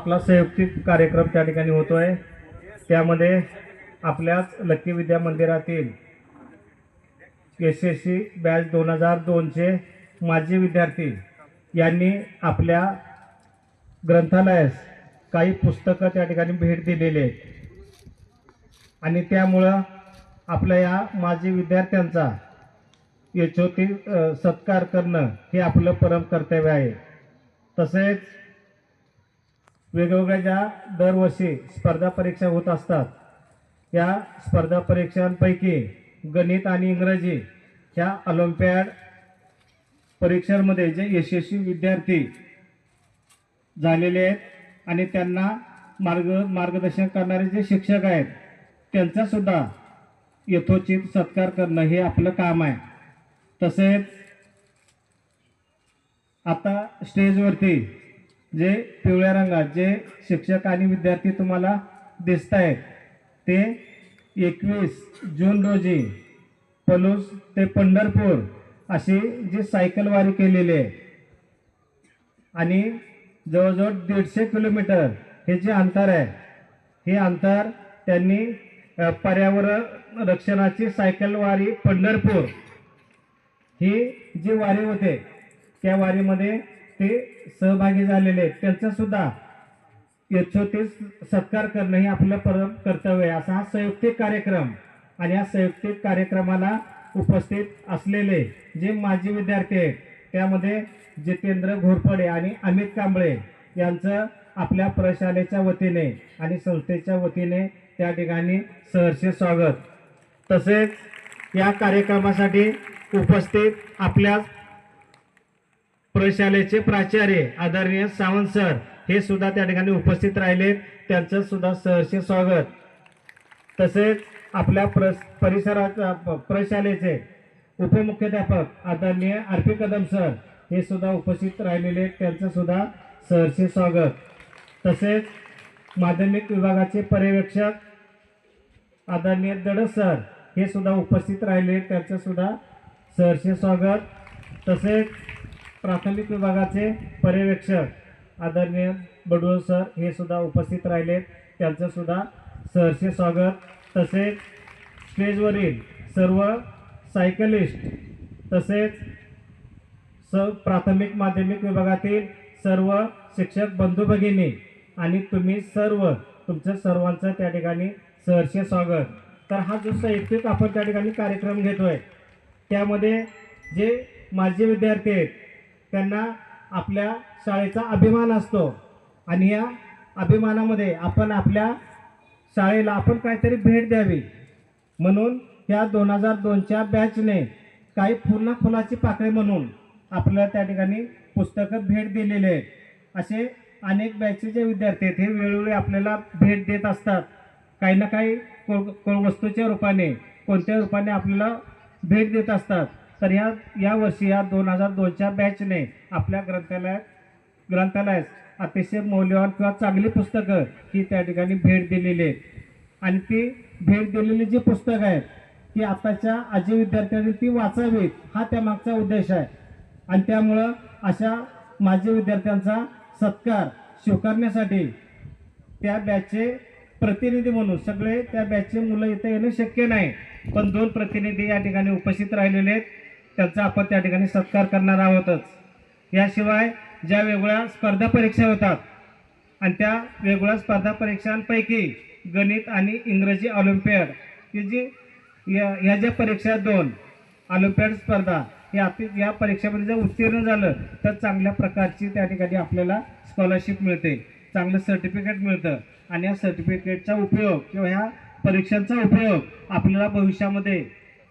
आपला संयुक्तिक कार्यक्रम त्या ठिकाणी होतो आहे त्यामध्ये आपल्याच लक्की विद्या मंदिरातील एस एस सी बॅच दोन हजार दोनचे माजी विद्यार्थी यांनी आपल्या ग्रंथालयास काही पुस्तकं त्या ठिकाणी भेट दिलेली आहेत. आणि त्यामुळं आपल्या या माजी विद्यार्थ्यांचा यशोती सत्कार करणं हे आपलं परम कर्तव्य आहे. तसेच वेगवेगळ्या ज्या दरवर्षी स्पर्धा परीक्षा होत असतात. या स्पर्धा परीक्षांपैकी गणित आणि इंग्रजी ह्या ऑलिम्पियाड परीक्षांमध्ये जे यशस्वी विद्यार्थी झालेले आहेत आणि त्यांना मार्ग मार्गदर्शन करणारे जे शिक्षक आहेत त्यांचासुद्धा यथोचित सत्कार करणं हे आपलं काम आहे. तसेच आता स्टेजवरती जे पिवळ्या रंगात जे शिक्षक आणि विद्यार्थी तुम्हाला दिसत आहेत ते एकवीस जून रोजी पलूस ते पंढरपूर अशी जी सायकलवारी केलेली आहे आणि जवळजवळ दीडशे किलोमीटर हे जे अंतर आहे हे अंतर त्यांनी पर्यावरण रक्षणाची सायकलवारी पंढरपूर ही जी वारी होते त्या वारीमध्ये ते सहभागी झालेले आहेत. त्यांचा सुद्धा यशोतीत सत्कार करणं हे आपलं परम कर्तव्य आहे. असा हा संयुक्तिक कार्यक्रम आणि या संयुक्तिक कार्यक्रमाला उपस्थित असलेले जे माजी विद्यार्थी आहेत त्यामध्ये जितेंद्र घोरपडे आणि अमित कांबळे यांचं आपल्या प्रशालेच्या वतीने आणि संस्थेच्या वतीने त्या ठिकाणी सहर्ष स्वागत. तसेच या कार्यक्रमासाठी उपस्थित आपल्या प्रशालेचे प्राचार्य आदरणीय सावंत सर हे सुद्धा त्या ठिकाणी उपस्थित राहिले. त्यांचं सुद्धा सहर्ष स्वागत. तसेच आपल्या प्र परिसराच्या प्रशालेचे उपमुख्याध्यापक आदरणीय आर पी कदम सर हे सुद्धा उपस्थित राहिलेले त्यांचं सुद्धा सहर्ष स्वागत. तसेच माध्यमिक विभागाचे पर्यवेक्षक आदरणीय दड सर हे सुद्धा उपस्थित राहिले त्यांचं सुद्धा सहर्ष स्वागत. तसेच प्राथमिक विभागाचे पर्यवेक्षक आदरणीय बडवळ सर हे सुद्धा उपस्थित राहिलेत. त्यांचंसुद्धा त्यांचं सुद्धा स्वागत. तसेच स्टेजवरील सर्व सायकलिस्ट तसेच स प्राथमिक माध्यमिक विभागातील सर्व शिक्षक बंधू भगिनी आणि तुम्ही सर्व तुमचं सर्वांचं त्या ठिकाणी सहर्षे स्वागत. तर हा जो साहित्यिक आपण त्या ठिकाणी कार्यक्रम घेतो आहे त्यामध्ये जे माजी विद्यार्थी आहेत त्यांना आपल्या शाळेचा अभिमान असतो. आणि या अभिमानामध्ये आपण आपल्या शाळेला आपण काहीतरी भेट द्यावी. म्हणून ह्या दोन हजार दोनच्या बॅचने काही पूर्ण फुलाची पाकळी म्हणून आपल्याला त्या ठिकाणी पुस्तकं भेट दिलेले आहेत. असे अनेक बॅचचे विद्यार्थी आहेत हे वेळोवेळी आपल्याला भेट देत असतात. काही ना काही को को वस्तूच्या रूपाने कोणत्या रूपाने आपल्याला भेट देत असतात. तर या या वर्षी या दोन हजार दोनच्या बॅचने आपल्या ग्रंथालयात ग्रंथालयास अतिशय मौल्यवान किंवा चांगली पुस्तकं ही त्या ठिकाणी भेट दिलेली आहेत. आणि ती भेट दिलेली जी पुस्तकं आहेत ती आताच्या आजी विद्यार्थ्यांनी ती वाचावीत हा त्यामागचा उद्देश आहे. आणि त्यामुळं अशा माजी विद्यार्थ्यांचा सत्कार स्वीकारण्यासाठी त्या बॅचचे प्रतिनिधी म्हणून सगळे त्या बॅचचे मुलं इथं येणं शक्य नाही. पण दोन प्रतिनिधी या ठिकाणी उपस्थित राहिलेले आहेत. त्यांचा आपण त्या ठिकाणी सत्कार करणार आहोतच. याशिवाय ज्या वेगवेगळ्या स्पर्धा परीक्षा होतात आणि त्या वेगवेगळ्या स्पर्धा परीक्षांपैकी गणित आणि इंग्रजी ऑलिम्पियाड ही जी या ह्या ज्या परीक्षा दोन ऑलिम्पियड स्पर्धा या या परीक्षेमध्ये जर उत्तीर्ण झालं तर चांगल्या प्रकारची त्या ठिकाणी आपल्याला स्कॉलरशिप मिळते चांगलं सर्टिफिकेट मिळतं आणि या सर्टिफिकेटचा उपयोग किंवा ह्या परीक्षांचा उपयोग आपल्याला भविष्यामध्ये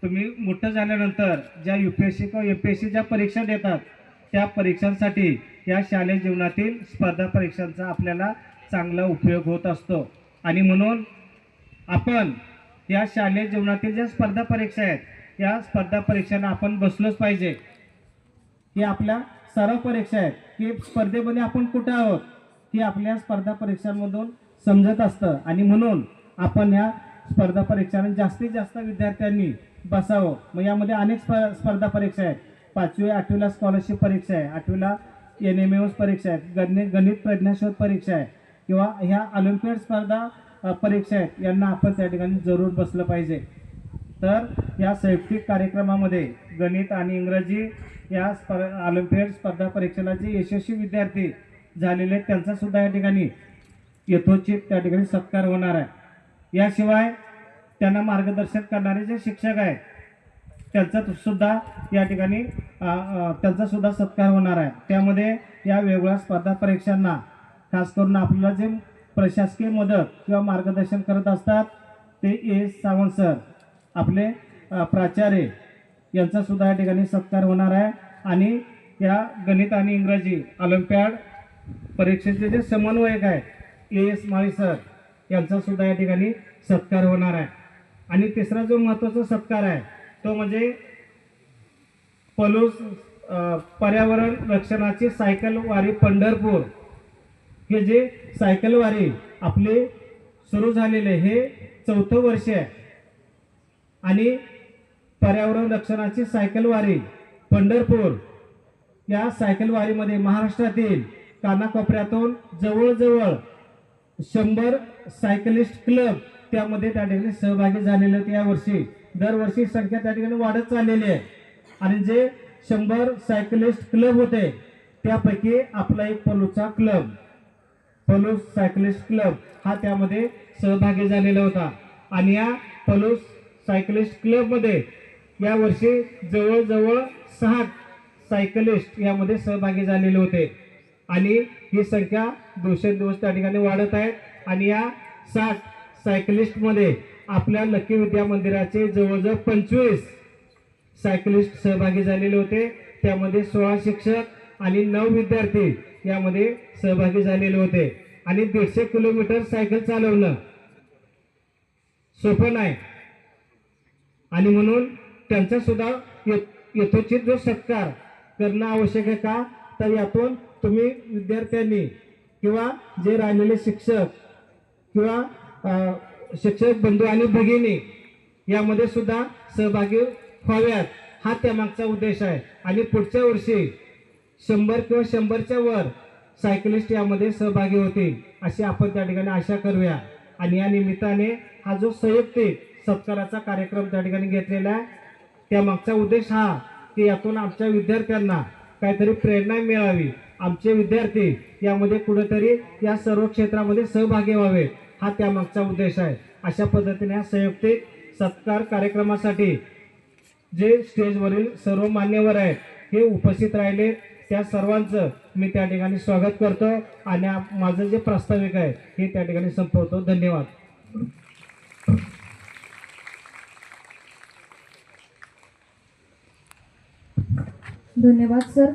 तुम्ही मोठं झाल्यानंतर ज्या यू पी एस सी किंवा एम पी एस सी ज्या परीक्षा देतात त्या परीक्षांसाठी या शालेय जीवनातील स्पर्धा परीक्षांचा आपल्याला चांगला उपयोग होत असतो. आणि म्हणून आपण या शालेय जीवनातील ज्या स्पर्धा परीक्षा आहेत या स्पर्धा परीक्षांना आपण बसलोच पाहिजे. ही आपल्या सराव परीक्षा आहेत. की स्पर्धेमध्ये आपण कुठे आहोत? ही आपल्या स्पर्धा परीक्षांमधून समजत असतं. आणि म्हणून आपण ह्या स्पर्धा परीक्षांना जास्तीत जास्त विद्यार्थ्यांनी बसावं. मग यामध्ये अनेक स्प- स्पर्धा परीक्षा आहेत. पाचवी आठवीला स्कॉलरशिप परीक्षा आहे. आठवीला एन एम एस परीक्षा आहेत. गणित गणित प्रज्ञाशोध परीक्षा आहे. किंवा ह्या ऑलिम्पियड स्पर्धा परीक्षा आहेत. यांना आपण त्या ठिकाणी जरूर बसलं पाहिजे. तर या शैक्षणिक कार्यक्रमामध्ये गणित आणि इंग्रजी या स्पर ऑलिम्पियड स्पर्धा परीक्षेला जे यशस्वी विद्यार्थी झालेले आहेत त्यांचासुद्धा या ठिकाणी यथोचित त्या ठिकाणी सत्कार होणार आहे. याशिवाय त्यांना मार्गदर्शन करणारे जे शिक्षक आहेत त्यांचा सुद्धा या ठिकाणी त्यांचा सुद्धा सत्कार होणार आहे. त्यामध्ये या वेगवेगळ्या स्पर्धा परीक्षांना खास करून आपल्याला जे प्रशासकीय मदत किंवा मार्गदर्शन करत असतात ते ए. सावंत सर आपले प्राचार्य यांचा सुद्धा या ठिकाणी सत्कार होणार आहे. आणि या गणित आणि इंग्रजी ऑलिम्पियाड परीक्षेचे जे समन्वयक आहेत ए. एस. माळी सर यांचा सुद्धा या ठिकाणी सत्कार होणार आहे. आणि तिसरा जो महत्त्वाचा सत्कार आहे तो म्हणजे पलूस पर्यावरण रक्षणाची सायकल वारी पंढरपूर. हे जे सायकल वारी आपले सुरू झालेले हे चौथं वर्ष आहे. आणि पर्यावरण रक्षणाची सायकल वारी पंढरपूर या सायकल वारीमध्ये महाराष्ट्रातील कानाकोपऱ्यातून जवळजवळ शंभर सायकलिस्ट क्लब त्यामध्ये त्या ठिकाणी सहभागी झालेले आहेत यावर्षी. दरवर्षी संख्या त्या ठिकाणी वाढत चाललेली आहे. आणि जे शंभर सायकलिस्ट क्लब होते त्यापैकी आपला एक पलूचा क्लब. पलूस सायकलिस्ट क्लब हा त्यामध्ये सहभागी झालेला होता. आणि या पलूस सायकलिस्ट क्लबमध्ये यावर्षी जवळजवळ सहा सायकलिस्ट यामध्ये सहभागी झालेले होते. आणि ही संख्या दिवसेंदिवस त्या ठिकाणी वाढत आहे. आणि या साठ सायकलिस्टमध्ये आपल्या लकी विद्या मंदिराचे जवळजवळ पंचवीस सायकलिस्ट सहभागी झालेले होते. त्यामध्ये सोळा शिक्षक आणि नऊ विद्यार्थी यामध्ये सहभागी झालेले होते. आणि दीडशे किलोमीटर सायकल चालवणं सोपं नाही. आणि म्हणून त्यांचा सुद्धा यथोचित जो सत्कार करणं आवश्यक आहे का? तर यातून तुम्ही विद्यार्थ्यांनी किंवा जे राहिलेले शिक्षक किंवा शिक्षक बंधू आणि भगिनी यामध्ये सुद्धा सहभागी व्हाव्यात. हा त्यामागचा उद्देश आहे. आणि पुढच्या वर्षी शंभर किंवा शंभरच्या वर सायकलिस्ट यामध्ये सहभागी होतील अशी आपण त्या ठिकाणी आशा करूया. आणि या निमित्ताने हा जो संयुक्तिक सत्काराचा कार्यक्रम त्या ठिकाणी घेतलेला आहे त्यामागचा उद्देश हा की यातून आमच्या विद्यार्थ्यांना काहीतरी प्रेरणा मिळावी. आमचे विद्यार्थी यामध्ये कुठेतरी या सर्व क्षेत्रामध्ये सहभागी व्हावे हा त्यामागचा उद्देश आहे. अशा पद्धतीने हा संयुक्तिक सत्कार कार्यक्रमासाठी जे स्टेजवरील सर्व मान्यवर आहेत हे उपस्थित राहिले. त्या सर्वांचं मी त्या ठिकाणी स्वागत करतो आणि माझं जे प्रास्ताविक आहे हे त्या ठिकाणी संपवतो. धन्यवाद. धन्यवाद सर.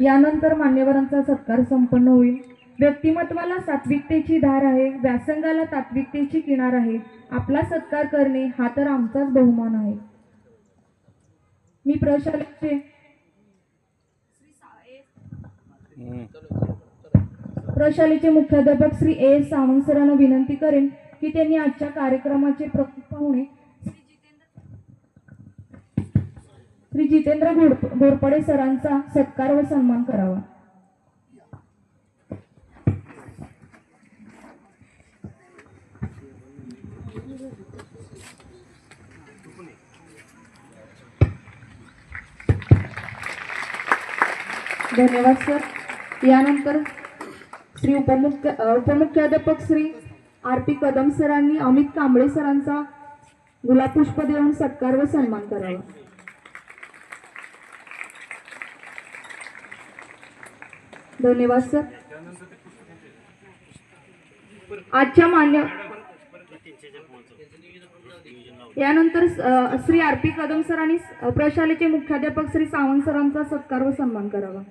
यानंतर मान्यवरांचा सत्कार संपन्न होईल. व्यक्तिमत्वाला सात्विकतेची धार आहे व्यासंगाला तात्विकतेची किनार आहे. आपला सत्कार करणे हा तर आमचाच बहुमान आहे. मी प्रशालेचे प्रशालेचे मुख्याध्यापक श्री ए एस सावंत सरांना विनंती करेन की त्यांनी आजच्या कार्यक्रमाचे प्रमुख पाहुणे श्री जितेंद्र घोरपडे सरांचा सत्कार व सन्मान करावा. धन्यवाद सर. यानंतर श्री उपमुख्य उपमुख्याध्यापक श्री आर पी कदम सरांनी अमित कांबळे सरांचा गुलाबपुष्प देऊन सत्कार व सन्मान करावा. धन्यवाद सर. आजच्या मान्य यानंतर Shri R P Kadam sir आणि प्रशालेचे मुख्याध्यापक श्री सावंत सरांचा सत्कार व सन्मान करावा.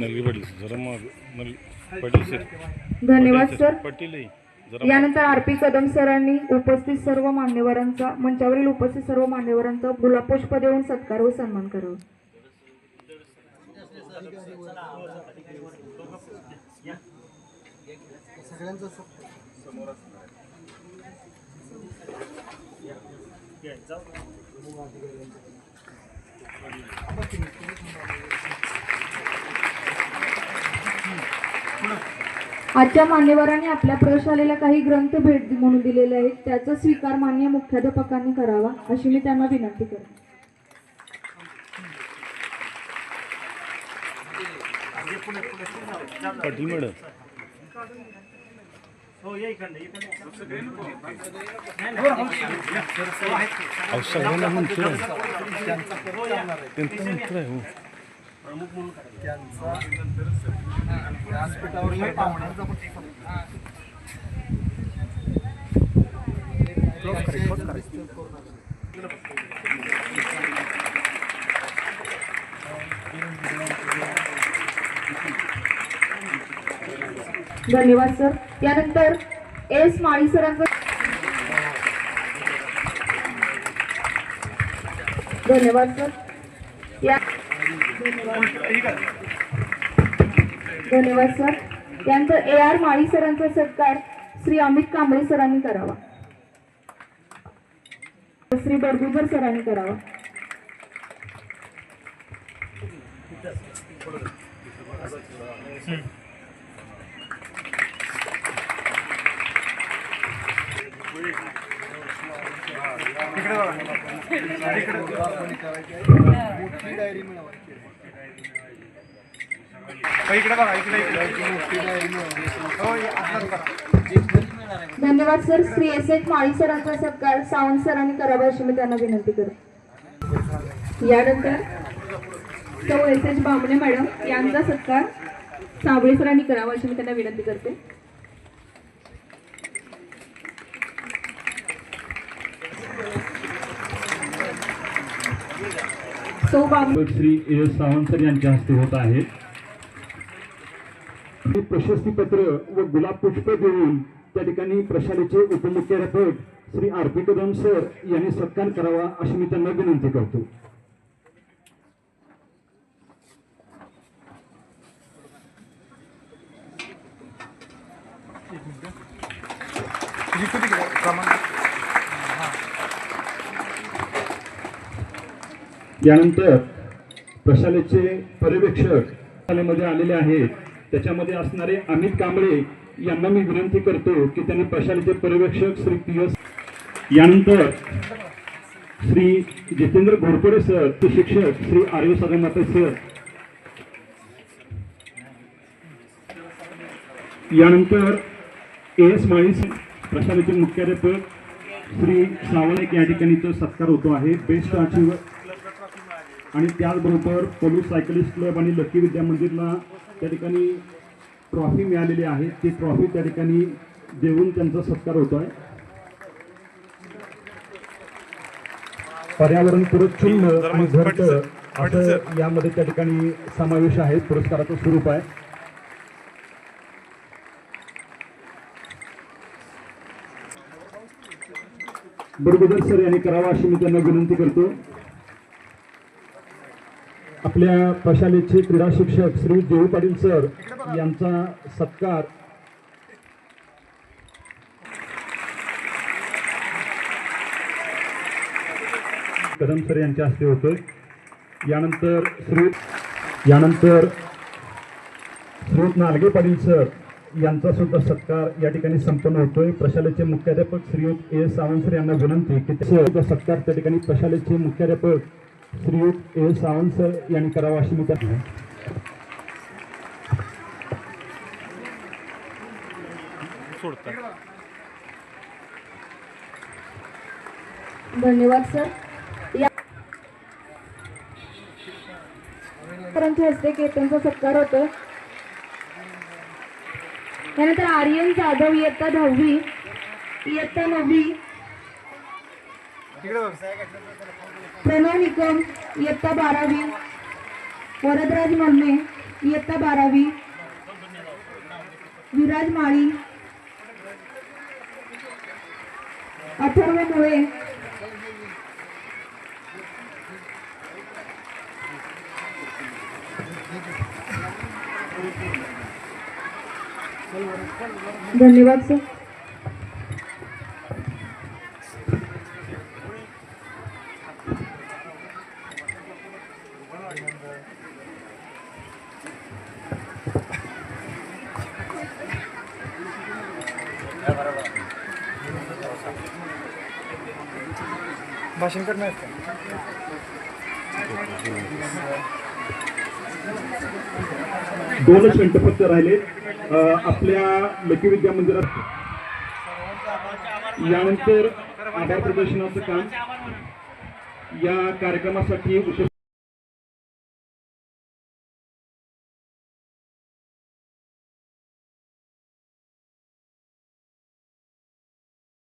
नलगी जरा मग सर धन्यवाद सर पाटील आहे. जरा यानंतर आर पी कदम सरांनी उपस्थित सर्व मान्यवरांचा मंचावरील उपस्थित सर्व मान्यवरांचा गुलाबपुष्प देऊन सत्कार व सन्मान करावा. आजच्या मान्यवरांनी आपल्या प्रशालेला काही ग्रंथ भेट म्हणून दिलेले आहेत. त्याचा स्वीकार मान्य मुख्याध्यापकांनी करावा अशी मी त्यांना विनंती करते. हो. त्यांचं मित्र आहे हो. धन्यवाद सर. यानंतर एस माळी सरांचं धन्यवाद सर. धन्यवाद सर. त्यानंतर ए आर माळी सरांचा सत्कार श्री अमित कांबळे सरांनी करावा. श्री बडगुजर सरांनी करावा. धन्यवाद sir. Shri S H Mali सरांचा सत्कार. सावंत सरांनी करावा अशी मी त्यांना विनंती करते यानंतर सौ एस एच बामणे मॅडम यांचा सत्कार. सावळे सरांनी करावा अशी मी त्यांना विनंती करते. श्री ए. एस. सावंत यांच्या हस्ते होत आहे. प्रशस्तीपत्र व गुलाब पुष्प देऊन त्या ठिकाणी प्रशालेचे उपमुख्याध्यापक Shri R. P. Kadam sir यांनी सत्कार करावा अशी मी त्यांना विनंती करतो. यानंतर प्रशालेचे पर्यवेक्षक शाळेमध्ये आलेले आहेत. त्याच्यामध्ये असणारे अमित कांबळे यांना मी विनंती करतो की त्यांनी प्रशालेचे पर्यवेक्षक श्री पी एस यानंतर श्री जितेंद्र घोरपडे सर ते शिक्षक श्री आर्य सदमाते सर. यानंतर ए एस माळीस प्रशालेचे मुख्याध्यापक श्री सावळेक या ठिकाणी तो सत्कार होतो आहे. बेस्ट अचीवर आणि त्याचबरोबर पोलीस सायकलिस्ट क्लब आणि लकी विद्या मंदिरला त्या ठिकाणी ट्रॉफी मिळालेली आहे. ती ट्रॉफी त्या ठिकाणी देऊन त्यांचा सत्कार होतो आहे पर्यावरण चिन्ह आणि घरट असं यामध्ये त्या ठिकाणी समावेश आहे. पुरस्काराचं स्वरूप आहे. बरोबर सर यांनी करावा अशी मी त्यांना विनंती करतो. आपल्या प्रशालेचे क्रीडा शिक्षक श्री देऊ पाटील सर यांचा सत्कार. कदम सर यांच्या हस्ते होतोय. यानंतर श्री यानंतर श्रोत नालगे पाटील सर यांचा सुद्धा सत्कार या ठिकाणी संपन्न होतोय. प्रशालेचे मुख्याध्यापक श्रीयुत ए सावंत सर यांना विनंती की सत्कार त्या ठिकाणी प्रशालेचे मुख्याध्यापक श्रीयुत ए सावंत सर यांनी करावा अशी मी त्या धन्यवाद सर. या सरांच्या हस्ते केतनचा सत्कार होतो त्यानंतर आर्यन जाधव इयत्ता दहावी इयत्ता नववी प्रणव निकम इयत्ता बारावी. वरदराज मल्ले इयत्ता बारावी. विराज माळी. अथर्व मुळे. धन्यवाद सर. भाषण करणार दोनच मिनिटं फक्त राहिले. आपल्या लकी विद्या मंदिरात यानंतर आभार प्रदर्शनाचं काम या कार्यक्रमासाठी उपस्थित